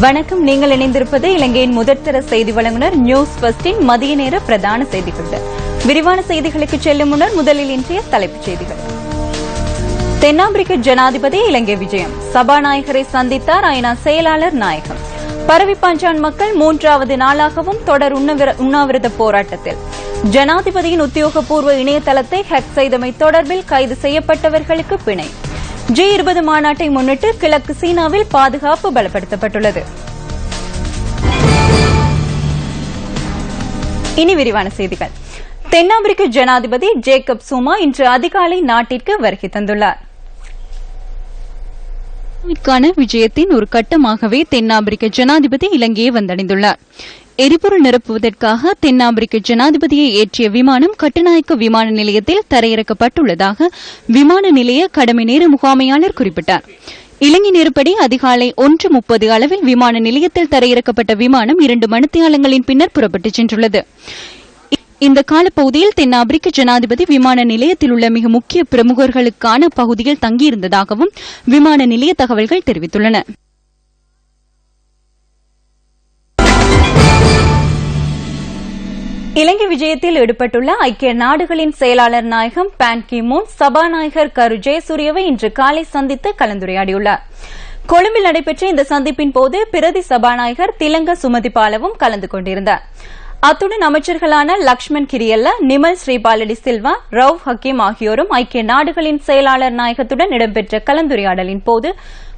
வணக்கம். நீங்கள் இணைந்திருப்பது இலங்கையின் முதற்தர செய்தி வழங்குனர் நியூஸ் பஸ்டின் மதிய நேர பிரதான செய்திகள் விரிவான செய்திகளுக்கு செல்லும் முன்னர் முதலில் இன்றைய தலைப்புச் செய்திகள். தென்னாப்பிரிக்க ஜனாதிபதி இலங்கை விஜயம். சபாநாயகரை சந்தித்தார் ஐநா செயலாளர் நாயகம். பரவிப்பாஞ்சான் மக்கள் மூன்றாவது நாளாகவும் தொடர் உண்ணவிர- உண்ணாவிரத போராட்டத்தில். ஜனாதிபதியின் உத்தியோகபூர்வ இணையதளத்தை ஹேக் செய்தமை தொடர்பில் கைது செய்யப்பட்டவர்களுக்கு பிணை. ஜி இருபது மாநாட்டை முன்னிட்டு கிழக்கு சீனாவில் பாதுகாப்பு பலப்படுத்தப்பட்டுள்ளது. இனி விரிவான செய்திகள். தென்னாப்பிரிக்க ஜனாதிபதி ஜேக்கப் சுமா இன்று அதிகாலை நாட்டிற்கு வருகை தந்துள்ளார். விஜயத்தின் ஒரு கட்டமாகவே தென்னாப்பிரிக்க ஜனாதிபதி இலங்கையை வந்தடைந்துள்ளார். எரிபொருள் நிரப்புவதற்காக தென்னாப்பிரிக்க ஜனாதிபதியை ஏற்றிய விமானம் கட்டுநாயக்க விமான நிலையத்தில் தரையிறக்கப்பட்டுள்ளதாக விமான நிலைய கடமை நேர முகாமையாளர் குறிப்பிட்டார். இலங்கை நேரப்படி அதிகாலை ஒன்று முப்பது அளவில் விமான நிலையத்தில் தரையிறக்கப்பட்ட விமானம் இரண்டு மணித்தியாலங்களின் பின்னர் புறப்பட்டுச் சென்றுள்ளது. இந்த காலப்பகுதியில் தென்னாப்பிரிக்க ஜனாதிபதி விமான நிலையத்தில் உள்ள மிக முக்கிய பிரமுகர்களுக்கான பகுதியில் தங்கியிருந்ததாகவும் விமான நிலைய தகவல்கள் தெரிவித்துள்ளன. இலங்கை விஜயத்தில் ஈடுபட்டுள்ள ஐக்கிய நாடுகளின் செயலாளர் நாயகம் பான் கிமூன் சபாநாயகர் கரு ஜெயசூரியவை இன்று காலை சந்தித்து கலந்துரையாடியுள்ளார். கொழும்பில் நடைபெற்ற இந்த சந்திப்பின் போது பிரதி சபாநாயகர் திலங்க சுமதிபாலவும் கலந்து கொண்டிருந்தார். அத்துடன் அமைச்சர்களான லக்ஷ்மண் கிரியல்ல நிமல் ஸ்ரீபாலடி சில்வா ரவ் ஹக்கீம் ஆகியோரும் ஐக்கிய நாடுகளின் செயலாளர் நாயகத்துடன் இடம்பெற்ற கலந்துரையாடலின் போது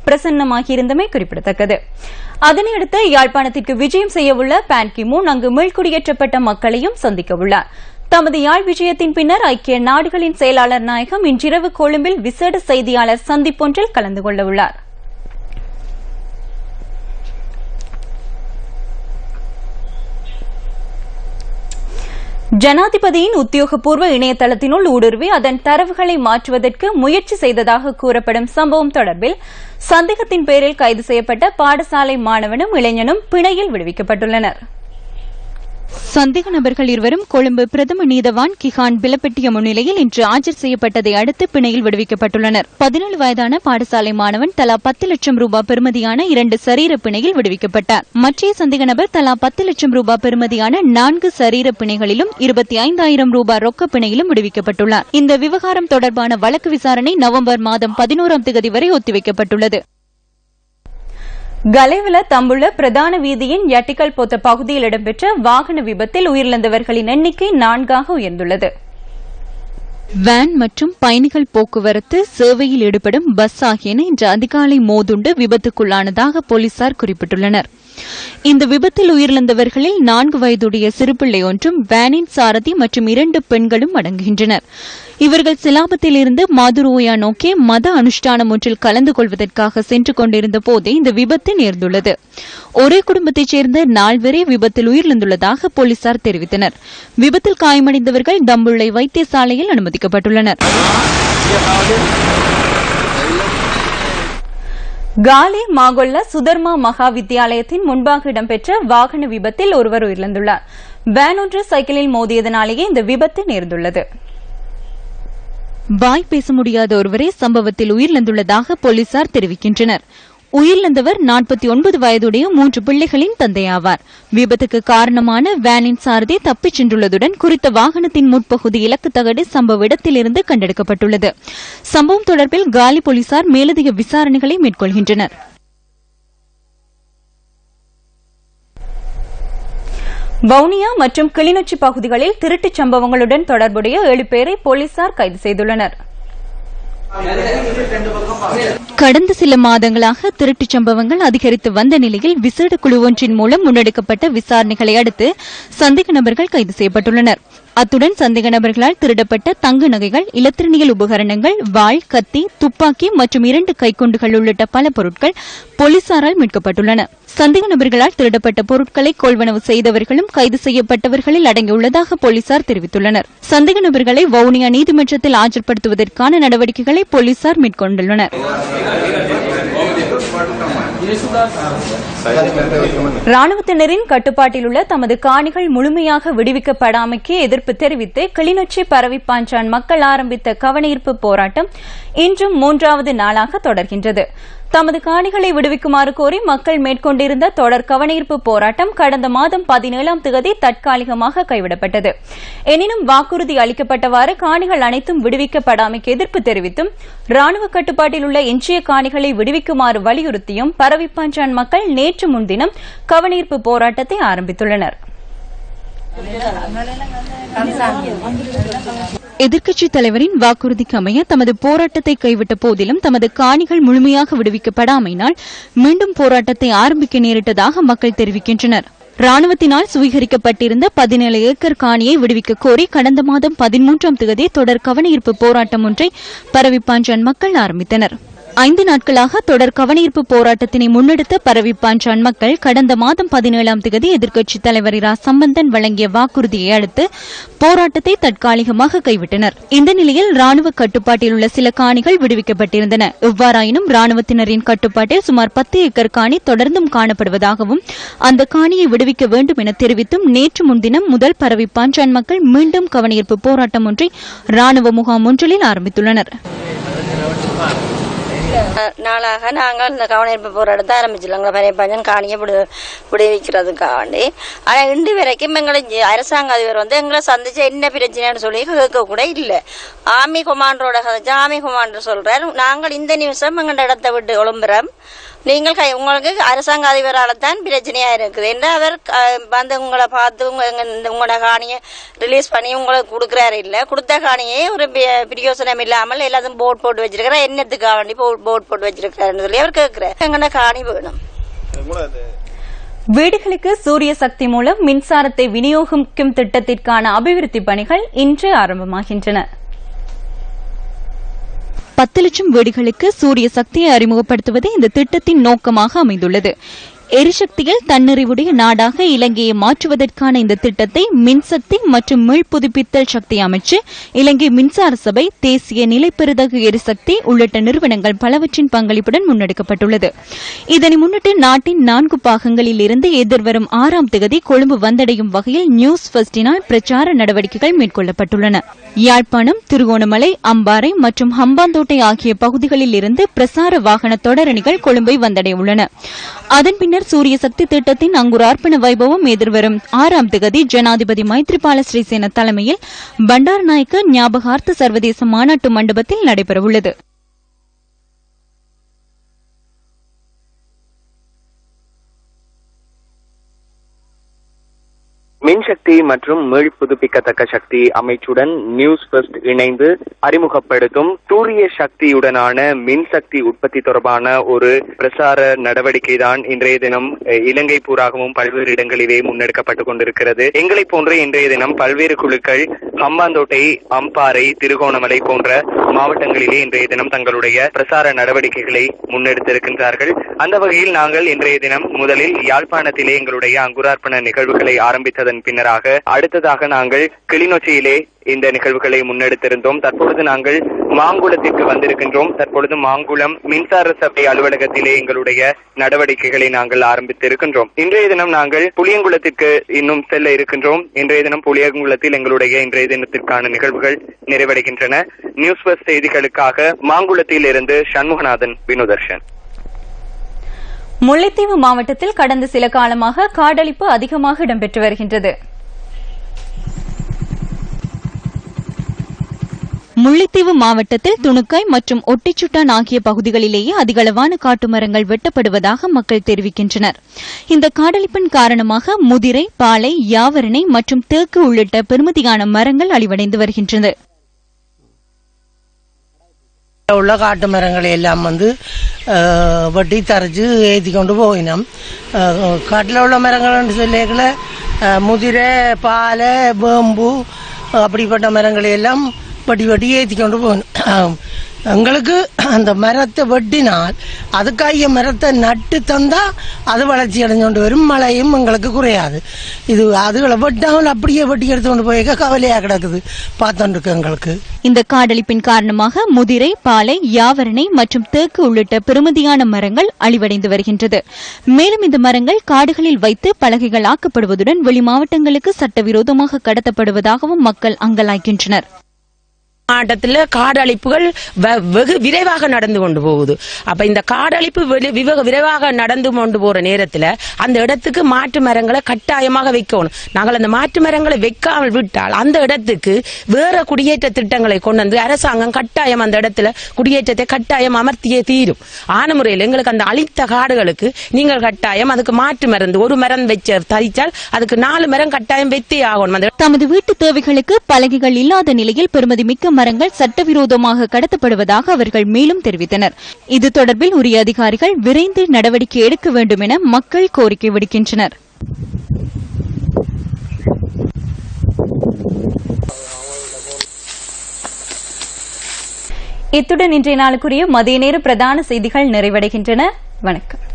பிரசன்னமாகியிருந்தமை குறிப்பிடத்தக்கது. அதனையடுத்து யாழ்ப்பாணத்திற்கு விஜயம் செய்யவுள்ள பான் கி அங்கு மீள்குடியேற்றப்பட்ட மக்களையும் சந்திக்கவுள்ளார் தமது யாழ் விஜயத்தின் பின்னர் ஐக்கிய நாடுகளின் செயலாளர் நாயகம் இன்றிரவு கொழும்பில் விசேட செய்தியாளர் சந்திப்பொன்றில் கலந்து கொள்ளவுள்ளார் ஜனாதிபதியின் உத்தியோகபூர்வ இணையதளத்தினுள் ஊடுருவி அதன் தரவுகளை மாற்றுவதற்கு முயற்சி செய்ததாக கூறப்படும் சம்பவம் தொடர்பில் சந்தேகத்தின் பேரில் கைது செய்யப்பட்ட பாடசாலை மாணவனும் இளைஞனும் பிணையில் விடுவிக்கப்பட்டுள்ளனர். சந்தேக நபர்கள் இருவரும் கொழும்பு பிரதம நீதவான் கிஹான் பிலப்பெட்டிய முன்னிலையில் இன்று ஆஜர் செய்யப்பட்டதை அடுத்து பிணையில் விடுவிக்கப்பட்டுள்ளனர். பதினேழு வயதான பாடசாலை மாணவன் தலா பத்து லட்சம் ரூபாய் பெறுமதியான இரண்டு சரீர பிணையில் விடுவிக்கப்பட்டார். மற்றைய சந்தேக நபர் தலா பத்து லட்சம் ரூபாய் பெறுமதியான நான்கு சரீர பிணைகளிலும் இருபத்தி ஐந்தாயிரம் ரூபாய் ரொக்க பிணையிலும் விடுவிக்கப்பட்டுள்ளார். இந்த விவகாரம் தொடர்பான வழக்கு விசாரணை நவம்பர் மாதம் பதினோராம் தேதி வரை ஒத்திவைக்கப்பட்டுள்ளது. கலைவில தம்புள்ள பிரதான வீதியின் யட்டிக்கல் போத்த பகுதியில் இடம்பெற்ற வாகன விபத்தில் உயிரிழந்தவர்களின் எண்ணிக்கை நான்காக உயர்ந்துள்ளது. வேன் மற்றும் பயணிகள் போக்குவரத்து சேவையில் ஈடுபடும் பஸ் ஆகியன இன்று அதிகாலை மோதுண்டு விபத்துக்குள்ளானதாக போலீசார் குறிப்பிட்டுள்ளனர். இந்த விபத்தில் உயிரிழந்தவர்களில் நான்கு வயதுடைய சிறுபிள்ளை ஒன்றும் வேனின் சாரதி மற்றும் இரண்டு பெண்களும் அடங்குகின்றனர். இவர்கள் சிலாபத்தில் இருந்து மாதுரோயா நோக்கி மத அனுஷ்டானம் ஒன்றில் கலந்து கொள்வதற்காக சென்று கொண்டிருந்த போதே இந்த விபத்து நேர்ந்துள்ளது. ஒரே குடும்பத்தைச் சேர்ந்த நால்வரே விபத்தில் உயிரிழந்துள்ளதாக போலீசார் தெரிவித்தனர். விபத்தில் காயமடைந்தவர்கள் தம்புள்ளை வைத்தியசாலையில் அனுமதிக்கப்பட்டுள்ளனர். காலி மாகொல்ல சுதர்மா மகா வித்தியாலயத்தின் முன்பாக இடம்பெற்ற வாகன விபத்தில் ஒருவர் உயிரிழந்துள்ளார். வேன் ஒன்று சைக்கிளில் மோதியதனாலேயே இந்த விபத்து நேர்ந்துள்ளது. வாய் பேச முடியாத ஒருவரே சம்பவத்தில் உயிரிழந்துள்ளதாக போலீசார் தெரிவிக்கின்றனர். உயிரிழந்தவர் நாற்பத்தி ஒன்பது வயதுடைய மூன்று பிள்ளைகளின் தந்தையாவார். விபத்துக்கு காரணமான வேனின் சாரதி தப்பிச் சென்றுள்ளதுடன் குறித்த வாகனத்தின் முற்பகுதி இலக்கு தகடு சம்பவ இடத்திலிருந்து கண்டெடுக்கப்பட்டுள்ளது. சம்பவம் தொடர்பில் காலி போலீசார் மேலதிக விசாரணைகளை மேற்கொள்கின்றனர். வவுனியா மற்றும் கிளிநொச்சி பகுதிகளில் திருட்டுச் சம்பவங்களுடன் தொடர்புடைய ஏழு பேரை போலீசார் கைது செய்துள்ளனர். கடந்த சில மாதங்களாக திருட்டுச் சம்பவங்கள் அதிகரித்து வந்த நிலையில் விசேட குழு ஒன்றின் மூலம் முன்னெடுக்கப்பட்ட விசாரணைகளை அடுத்து சந்தேக நபர்கள் கைது செய்யப்பட்டுள்ளனர். அத்துடன் சந்தேக நபர்களால் திருடப்பட்ட தங்க நகைகள் இலத்திரனியல் உபகரணங்கள் வாள் கத்தி துப்பாக்கி மற்றும் இரண்டு கைக்குண்டுகள் உள்ளிட்ட பல பொருட்கள் போலீசாரால் மீட்கப்பட்டுள்ளன. சந்தேக நபர்களால் திருடப்பட்ட பொருட்களை கொள்வனவு செய்தவர்களும் கைது செய்யப்பட்டவர்களில் அடங்கியுள்ளதாக போலீசார் தெரிவித்துள்ளனர். சந்தேக நபர்களை வவுனியா நீதிமன்றத்தில் ஆஜர்படுத்துவதற்கான நடவடிக்கைகளை போலீசார் மேற்கொண்டுள்ளனர். ராணுவத்தினரின் கட்டுப்பாட்டில் உள்ள தமது காணிகள் முழுமையாக விடுவிக்கப்படாமைக்கு எதிர்ப்பு தெரிவித்து கிளிநொச்சி பரவிப்பாஞ்சான் மக்கள் ஆரம்பித்த கவனஈர்ப்பு போராட்டம் இன்றும் மூன்றாவது நாளாக தொடர்கின்றது. தமது காணிகளை விடுவிக்குமாறு கோரி மக்கள் மேற்கொண்டிருந்த தொடர் கவனஈர்ப்பு போராட்டம் கடந்த மாதம் பதினேழாம் தேதி தற்காலிகமாக கைவிடப்பட்டது. எனினும் வாக்குறுதி அளிக்கப்பட்டவாறு காணிகள் அனைத்தும் விடுவிக்கப்படாமைக்கு எதிர்ப்பு தெரிவித்தும் ராணுவ கட்டுப்பாட்டில் உள்ள எஞ்சிய காணிகளை விடுவிக்குமாறு வலியுறுத்தியும் பரவிப்பாஞ்சான் மக்கள் நேற்று முன்தினம் கவனீர்ப்பு போராட்டத்தை ஆரம்பித்துள்ளனா் எதிர்க்கட்சித் தலைவரின் வாக்குறுதிக்கு அமைய தமது போராட்டத்தை கைவிட்ட போதிலும் தமது காணிகள் முழுமையாக விடுவிக்கப்படாமையினால் மீண்டும் போராட்டத்தை ஆரம்பிக்க நேரிட்டதாக மக்கள் தெரிவிக்கின்றனர். ராணுவத்தினால் சுவீகரிக்கப்பட்டிருந்த பதினேழு ஏக்கர் காணியை விடுவிக்க கோரி கடந்த மாதம் பதிமூன்றாம் தேதி தொடர் கவனஈர்ப்பு போராட்டம் ஒன்றை பரவிப்பாஞ்சான் மக்கள் ஆரம்பித்தனா் ஐந்து நாட்களாக தொடர் கவனீர்ப்பு போராட்டத்தினை முன்னெடுத்த பரவிப்பாஞ்சான் மக்கள் கடந்த மாதம் பதினேழாம் தேதி எதிர்க்கட்சித் தலைவர் இரா. சம்பந்தன் வழங்கிய வாக்குறுதியை அடுத்து போராட்டத்தை தற்காலிகமாக கைவிட்டனர். இந்த நிலையில் ராணுவ கட்டுப்பாட்டில் உள்ள சில காணிகள் விடுவிக்கப்பட்டிருந்தன. எவ்வாறாயினும் ராணுவத்தினரின் கட்டுப்பாட்டில் சுமார் பத்து ஏக்கர் காணி தொடர்ந்தும் காணப்படுவதாகவும் அந்த காணியை விடுவிக்க வேண்டும் என தெரிவித்தும் நேற்று முன்தினம் முதல் பரவிப்பாஞ்சான் மக்கள் மீண்டும் கவனீர்ப்பு போராட்டம் ஒன்றை ராணுவ முகாம் ஒன்றில் ஆரம்பித்துள்ளனர். நாளாக நாங்கள் இந்த கவனிப்பு போராட்டத்தை ஆரம்பிச்சிடலாங்களா பழைய பஞ்சன் காணியை விடு விடுவிக்கிறதுக்காண்டி ஆனால் இன்று வரைக்கும் எங்களை அரசாங்க அதிபர் வந்து எங்களை சந்திச்ச என்ன பிரச்சனைன்னு சொல்லி கேட்க கூட இல்லை. ஆர்மி கொமாண்டரோட கதைச்சு ஆர்மி கொமாண்டர் சொல்கிறார் நாங்கள் இந்த நிமிஷம் எங்களோட இடத்தை விட்டு விளம்புறோம் நீங்கள் கை உங்களுக்கு அரசாங்க அதிபரால் தான் பிரச்சனையா இருக்குது. என்று அவர் வந்து உங்களை பார்த்து உங்க எங்க- இந்த உங்களோட காணியை ரிலீஸ் பண்ணி உங்களுக்கு கொடுக்குறாரு இல்லை. கொடுத்த காணியை ஒரு பிரயோசனம் இல்லாமல் எல்லாத்தையும் போட் போட்டு வச்சிருக்கிறார் என்னத்துக்காக வேண்டி போட் போட்டு வச்சிருக்கிறாருன்னு சொல்லி அவர் கேட்கிறார். எங்கட காணி வேணும்? வீடுகளுக்கு சூரிய சக்தி மூலம் மின்சாரத்தை விநியோகிக்கும் திட்டத்திற்கான அபிவிருத்தி பணிகள் இன்று ஆரம்பமாகின்றன. பத்து லட்சம் வீடுகளுக்கு சூரிய சக்தியை அறிமுகப்படுத்துவதே இந்த திட்டத்தின் நோக்கமாக அமைந்துள்ளது. எரிசக்தியில் தன்னிறைவுடைய நாடாக இலங்கையை மாற்றுவதற்கான இந்த திட்டத்தை மின்சக்தி மற்றும் மீள் புதுப்பித்தல் சக்தி அமைச்சு இலங்கை மின்சார சபை தேசிய நிலைப்பெறுதகு எரிசக்தி உள்ளிட்ட நிறுவனங்கள் பலவற்றின் பங்களிப்புடன் முன்னெடுக்கப்பட்டுள்ளது. இதனை முன்னிட்டு நாட்டின் நான்கு பாகங்களில் இருந்து எதிர்வரும் ஆறாம் தேதி கொழும்பு வந்தடையும் வகையில் நியூஸ் ஃபர்ஸ்டினால் பிரச்சார நடவடிக்கைகள் மேற்கொள்ளப்பட்டுள்ளன. யாழ்ப்பாணம் திருகோணமலை அம்பாறை மற்றும் ஹம்பாந்தோட்டை ஆகிய பகுதிகளில் இருந்து பிரசார வாகன தொடரணிகள் கொழும்பை வந்தடையுள்ளன. அதன் பின்னர் சூரிய சக்தி திட்டத்தின் அங்குரார்ப்பண வைபவம் எதிர்வரும். ஆறாம் திகதி ஜனாதிபதி மைத்ரிபால ஸ்ரீசேன தலைமையில் பண்டாரநாயக்க ஞாபகார்த்த சர்வதேச மாநாட்டு மண்டபத்தில் நடைபெறவுள்ளது. மின்சக்தி மற்றும் மீள் புதுப்பிக்கத்தக்க சக்தி அமைச்சுடன் நியூஸ் ஃபர்ஸ்ட் இணைந்து அறிமுகப்படுத்தும் சூரிய சக்தியுடனான மின்சக்தி உற்பத்தி தொடர்பான ஒரு பிரசார நடவடிக்கை தான் இன்றைய தினம் இலங்கை பூராகவும் பல்வேறு இடங்களிலே முன்னெடுக்கப்பட்டுக் கொண்டிருக்கிறது. எங்களை போன்ற இன்றைய தினம் பல்வேறு குழுக்கள் ஹம்பாந்தோட்டை அம்பாறை திருகோணமலை போன்ற மாவட்டங்களிலே இன்றைய தினம் தங்களுடைய பிரசார நடவடிக்கைகளை முன்னெடுத்திருக்கின்றார்கள். அந்த வகையில் நாங்கள் இன்றைய தினம் முதலில் யாழ்ப்பாணத்திலே எங்களுடைய அங்குரார்ப்பண நிகழ்வுகளை ஆரம்பித்தது ஆரம்பித்ததன் பின்னராக அடுத்ததாக நாங்கள் கிளிநொச்சியிலே இந்த நிகழ்வுகளை முன்னெடுத்திருந்தோம். தற்பொழுது நாங்கள் மாங்குளத்திற்கு வந்திருக்கின்றோம். தற்பொழுது மாங்குளம் மின்சார சபை அலுவலகத்திலே எங்களுடைய நடவடிக்கைகளை நாங்கள் ஆரம்பித்திருக்கின்றோம். இன்றைய தினம் நாங்கள் புளியங்குளத்திற்கு இன்னும் செல்ல இருக்கின்றோம். இன்றைய தினம் புளியங்குளத்தில் எங்களுடைய இன்றைய தினத்திற்கான நிகழ்வுகள் நிறைவடைகின்றன. நியூஸ் பஸ் செய்திகளுக்காக மாங்குளத்தில் இருந்து சண்முகநாதன் வினோதர்ஷன். முல்லைத்தீவு மாவட்டத்தில் கடந்த சில காலமாக காடழிப்பு அதிகமாக இடம்பெற்று வருகின்றது. முல்லைத்தீவு மாவட்டத்தில் துணுக்காய் மற்றும் ஒட்டிச்சுட்டான் ஆகிய பகுதிகளிலேயே அதிகளவான காட்டு மரங்கள் வெட்டப்படுவதாக மக்கள் தெரிவிக்கின்றனர். இந்த காடழிப்பின் காரணமாக முதிரை பாலை யாவரணை மற்றும் தேக்கு உள்ளிட்ட பெருமதியான மரங்கள் அழிவடைந்து வருகின்றன உள்ள காட்டு மரங்களை எல்லாம் வந்து அஹ், வெட்டி தரைச்சு ஏற்றி கொண்டு போயினோம். காட்டில் உள்ள மரங்கள்னு சொல்லிக்கல முதிரை பாலை வேம்பு அப்படிப்பட்ட மரங்களை எல்லாம் வெட்டி வெட்டி ஏற்றி கொண்டு போகணும் எங்களுக்கு அந்த மரத்தை வெட்டினால் அதுக்காகிய மரத்தை நட்டு தந்தால் அது வளர்ச்சி அடைஞ்சோண்டு வரும். மழையும் எங்களுக்கு குறையாது. இது அதுகளை வெட்டாமல் அப்படியே வெட்டி எடுத்து கொண்டு போய் கவலையாக கிடக்குது? பார்த்துட்டு எங்களுக்கு. இந்த காடழிப்பின் காரணமாக முதிரை பாலை யாவரணை மற்றும் தேக்கு உள்ளிட்ட பெருமதியான மரங்கள் அழிவடைந்து வருகின்றது. மேலும் இந்த மரங்கள் காடுகளில் வைத்து பலகைகள் ஆக்கப்படுவதுடன் வெளி மாவட்டங்களுக்கு சட்டவிரோதமாக கடத்தப்படுவதாகவும் மக்கள் அங்கலாய்க்கின்றனர் மாவட்டத்தில் காடழிப்புகள் வெகு விரைவாக நடந்து கொண்டு போகுது. அப்ப இந்த காடழிப்பு விரைவாக நடந்து கொண்டு போற நேரத்தில் அந்த இடத்துக்கு மாற்று மரங்களை கட்டாயமாக வைக்கணும். நாங்கள் அந்த மாற்று மரங்களை வைக்காமல் விட்டால் அந்த இடத்துக்கு வேற குடியேற்ற திட்டங்களை கொண்டு வந்து அரசாங்கம் கட்டாயம் அந்த இடத்துல குடியேற்றத்தை கட்டாயம் அமர்த்தியே தீரும். ஆன முறையில் எங்களுக்கு அந்த அழித்த காடுகளுக்கு நீங்கள் கட்டாயம் அதுக்கு மாற்று மருந்து ஒரு மரம் வச்ச தரிச்சால் அதுக்கு நாலு மரம் கட்டாயம் வைத்தே ஆகணும். அந்த தமது வீட்டு தேவைகளுக்கு பலகைகள் இல்லாத நிலையில் பெருமதி மிக்க மரங்கள் சட்டவிரோதமாக கடத்தப்படுவதாக அவர்கள் மேலும் தெரிவித்தனர். இது தொடர்பில் உரிய அதிகாரிகள் விரைந்து நடவடிக்கை எடுக்க வேண்டும் என மக்கள் கோரிக்கை விடுக்கின்றனர். இத்துடன் இன்றைய நாளுக்குரிய மதிய நேர பிரதான செய்திகள் நிறைவடைகின்றன. வணக்கம்.